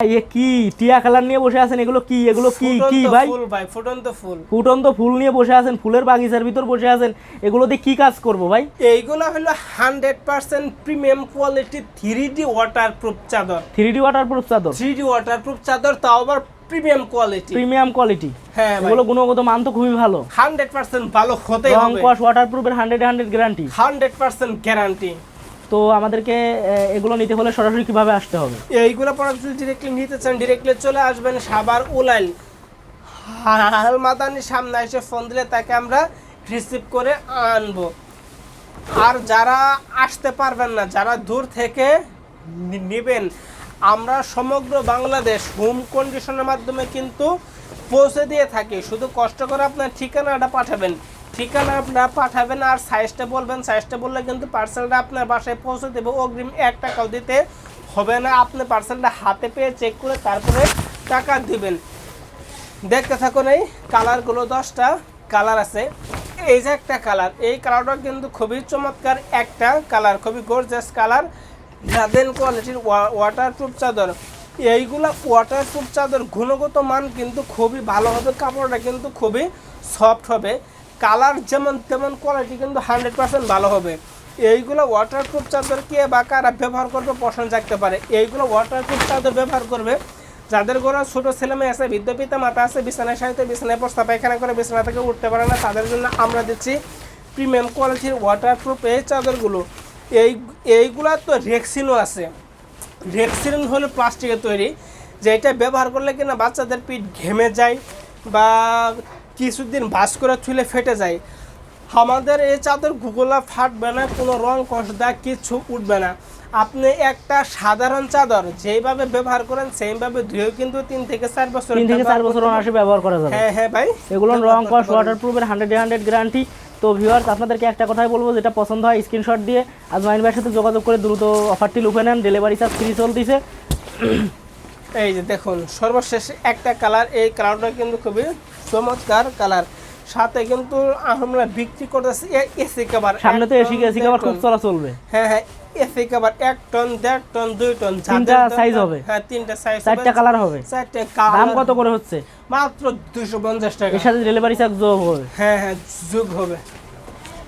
এ কি? টিয়া কালার নিয়ে বসে আছেন? এগুলো কি? এগুলো কি? কি ভাই? ফুল ফুটন্ত ফুল। ফুটন্ত ফুল নিয়ে বসে আছেন ফুলের বাগিচার ভিতর বসে আছেন। এগুলো দিয়ে কি কাজ করব ভাই? এইগুলো হলো hundred percent premium quality three D waterproof চাদর। থ্রি ডি ওয়াটার প্রুফ চাদর? থ্রি ডি ওয়াটার প্রুফ চাদর তাও আবার প্রিমিয়াম কোয়ালিটি প্রিমিয়াম কোয়ালিটি হ্যাঁ এগুলো গুণগত মান তো খুবই ভালো। হান্ড্রেড পার্সেন্ট ভালো হতেই রং হবে। কস ওয়াটার প্রুফের hundred hundred guarantee hundred percent guarantee তো আমাদেরকে এগুলো নিতে হলে সরাসরি কীভাবে আসতে হবে? এইগুলো প্রোডাক্ট যদি ডিরেক্টলি নিতে চান ডিরেক্টলি চলে আসবেন সাবার উলাইল। হাল মাদানির সামনে এসে ফোন দিলে তাকে আমরা রিসিভ করে আনব। আর যারা আসতে পারবেন না, যারা দূর থেকে নেবেন, আমরা সমগ্র বাংলাদেশ হোম কন্ডিশনের মাধ্যমে কিন্তু পৌঁছে দিয়ে থাকি। শুধু কষ্ট করে আপনার ঠিকানাটা পাঠাবেন। ঠিকানা আপনার পাঠাবেন আর সাইজটা বলবেন। সাইজটা বললে কিন্তু পার্সেলটা আপনার বাসায় পৌঁছে দেবো। অগ্রিম এক টাকাও দিতে হবে না। আপনি পার্সেলটা হাতে পেয়ে চেক করে তারপরে টাকা দিবেন। দেখতে থাকুন এই কালারগুলো দশটা কালার আছে। এই যে একটা কালার এই কালারটা কিন্তু খুবই চমৎকার একটা কালার খুবই গর্জাস কালার গার্ডেন কোয়ালিটির ওয়াটারপ্রুফ চাদর। এইগুলা ওয়াটারপ্রুফ চাদর, গুণগত মান কিন্তু খুবই ভালো হবে। কাপড়টা কিন্তু খুবই সফট হবে। কালার যেমন তেমন কোয়ালিটি কিন্তু হান্ড্রেড পার্সেন্ট ভালো হবে। এইগুলো ওয়াটারপ্রুফ চাদর কে বা কারা ব্যবহার করবে প্রশ্ন জাগতে পারে। এইগুলো ওয়াটারপ্রুফ চাদর ব্যবহার করবে। যাদের ঘরে ছোট ছেলে মেয়ে আছে, বৃদ্ধ পিতা মাতা আছে, বিছানায় সাহিত্য বিছানায় প্রস্তাব পায়খানা করে, বিছানা থেকে উঠতে পারে না, তাদের জন্য আমরা দিচ্ছি প্রিমিয়াম কোয়ালিটির ওয়াটারপ্রুফ এই চাদরগুলো। এই, এইগুলা তো রেক্সিনও আছে। রেক্সিন হলো প্লাস্টিকের তৈরি। যেটা ব্যবহার করলে কিনা বাচ্চাদের পিঠ ঘেমে যায় বা কিছুদিন বাস করে তুলে ফেটে যায়। আমাদের এই চাদর গুগলা ফাটবে না কোনো রং কষদা কিছু উঠবে না। আপনি একটা সাধারণ চাদর যেইভাবে ব্যবহার করেন সেইভাবে ধুয়েও কিন্তু তিন থেকে চার বছর তিন থেকে চার বছর অনায়াসে ব্যবহার করা যাবে। হ্যাঁ হ্যাঁ ভাই। এগুলো রং করতে কস পারবেন। ওয়াটার প্রুফের হান্ড্রেড হান্ড্রেড গ্যারান্টি তো ভিউয়ার্স আপনাদেরকে একটা কথাই বলব যেটা পছন্দ হয় স্ক্রিনশট দিয়ে আজমাইন ভাইয়ের সাথে যোগাযোগ করে দ্রুত অফারটি লুফে নেন। ডেলিভারি চার্জ ফ্রি চলতেছে। এই যে দেখুন সর্বশেষ একটা কালার এই কালারটা কিন্তু খুবই চমৎকার কালার। সাথে কিন্তু আমরা বিক্রি করতেছি এসি কাবার সামনে তো এসি এসি আবার খুব চলা চলবে। হ্যাঁ হ্যাঁ এসি কাবার এক টন দেড় টন দুই টন তিনটা size হবে? হ্যাঁ তিনটা সাইজ চারটা কালার হবে। চারটে দাম কত করে হচ্ছে? মাত্র দুশো পঞ্চাশ টাকা। এর সাথে ডেলিভারি চার্জ যোগ হবে। হ্যাঁ হ্যাঁ যুগ হবে।